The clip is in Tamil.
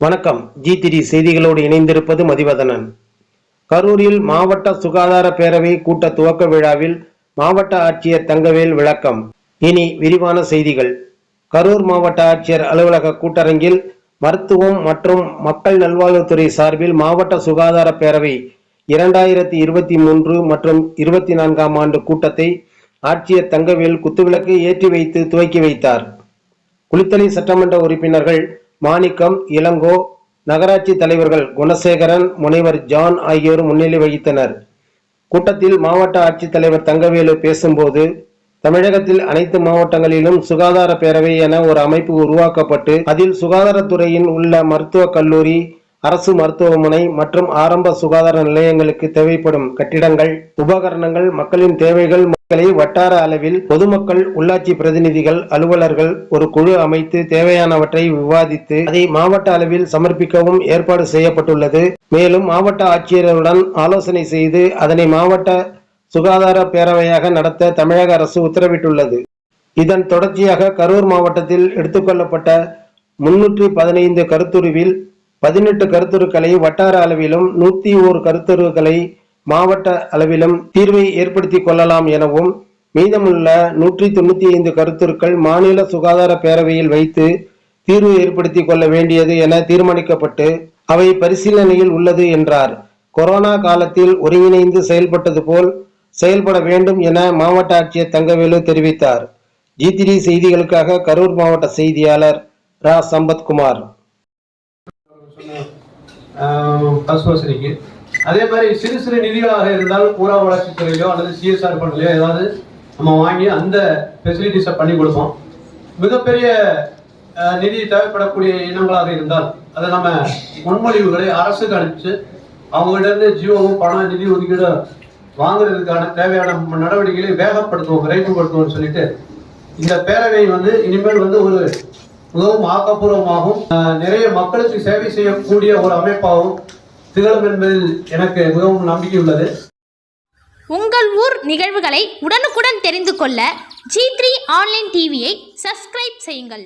வணக்கம். ஜி திரி செய்திகளோடு இணைந்திருப்பது மதிவதனன். கரூரில் மாவட்ட சுகாதார பேரவை கூட்ட துவக்க விழாவில் மாவட்ட ஆட்சியர் தங்கவேல் விளக்கம். இனி விரிவான செய்திகள். கரூர் மாவட்ட ஆட்சியர் அலுவலக கூட்டரங்கில் மருத்துவம் மற்றும் மக்கள் நல்வாழ்வுத்துறை சார்பில் மாவட்ட சுகாதார பேரவை இரண்டாயிரத்தி இருபத்தி மூன்று மற்றும் இருபத்தி நான்காம் ஆண்டு கூட்டத்தை ஆட்சியர் தங்கவேல் குத்துவிளக்கு ஏற்றி வைத்து துவக்கி வைத்தார். குளித்தலை சட்டமன்ற உறுப்பினர்கள் மாணிக்கம் இளங்கோ நகராட்சி தலைவர்கள் குணசேகரன் முனைவர் ஜான் ஆகியோர் முன்னிலை வகித்தனர். கூட்டத்தில் மாவட்ட ஆட்சித்தலைவர் தங்கவேலு பேசும்போது தமிழகத்தில் அனைத்து மாவட்டங்களிலும் சுகாதார பேரவை என ஒரு அமைப்பு உருவாக்கப்பட்டு அதில் சுகாதாரத்துறையின் உள்ள மருத்துவக் கல்லூரி அரசு மருத்துவமனை மற்றும் ஆரம்ப சுகாதார நிலையங்களுக்கு தேவைப்படும் கட்டிடங்கள் உபகரணங்கள் மக்களின் தேவைகள் மக்களை வட்டார அளவில் பொதுமக்கள் உள்ளாட்சி பிரதிநிதிகள் அலுவலர்கள் ஒரு குழு அமைத்து தேவையானவற்றை விவாதித்து அதை மாவட்ட அளவில் சமர்ப்பிக்கவும் ஏற்பாடு செய்யப்பட்டுள்ளது. மேலும் மாவட்ட ஆட்சியருடன் ஆலோசனை செய்து அதனை மாவட்ட சுகாதார பேரவையாக நடத்த தமிழக அரசு உத்தரவிட்டுள்ளது. இதன் தொடர்ச்சியாக கரூர் மாவட்டத்தில் எடுத்துக்கொள்ளப்பட்ட முன்னூற்றி பதினைந்து கருத்துருவில் பதினெட்டு கருத்துருக்களை வட்டார அளவிலும் நூத்தி ஓரு கருத்துருக்களை மாவட்ட அளவிலும் தீர்வை ஏற்படுத்தி கொள்ளலாம் எனவும் மீதமுள்ள நூற்றி தொண்ணூத்தி ஐந்து கருத்துருக்கள் மாநில சுகாதார பேரவையில் வைத்து தீர்வு ஏற்படுத்தி கொள்ள வேண்டியது என தீர்மானிக்கப்பட்டு அவை பரிசீலனையில் உள்ளது என்றார். கொரோனா காலத்தில் ஒருங்கிணைந்து செயல்பட்டது போல் செயல்பட வேண்டும் என மாவட்ட ஆட்சியர் தங்கவேலு தெரிவித்தார். ஜி த்ரீ செய்திகளுக்காக கரூர் மாவட்ட செய்தியாளர் ரா. சம்பத்குமார். அதே மாதிரி சிறு சிறு நிதிகளாக இருந்தால் பூரா வளர்ச்சித்துறையிலோ அல்லது சிஎஸ்ஆர் ஃபண்ட்லையோ ஏதாவது நம்ம வாங்கி அந்த ஃபெசிலிட்டிஸை பண்ணி கொடுப்போம். மிகப்பெரிய நிதி தேவைப்படக்கூடிய இனங்களாக இருந்தால் அதை நம்ம முன்மொழிவுகளை அரசுக்கு அனுப்பிச்சு அவங்ககிட்ட இருந்து ஜியோவும் பணம் நிதி ஒதுக்கீடு வாங்குறதுக்கான தேவையான நடவடிக்கைகளை வேகப்படுத்துவோம் விரைவுபடுத்துவோம்னு சொல்லிட்டு இந்த பேரவை வந்து இனிமேல் வந்து ஒரு மிகவும் ஆக்கப்பூர்வமாகவும் நிறைய மக்களுக்கு சேவை செய்யக்கூடிய ஒரு அமைப்பாகவும் திகழும் என்பதில் எனக்கு மிகவும் நம்பிக்கை உள்ளது. உங்கள் ஊர் நிகழ்வுகளை உடனுக்குடன் தெரிந்து கொள்ள ஜி த்ரீ ஆன்லைன் டிவியை சப்ஸ்கிரைப் செய்யுங்கள்.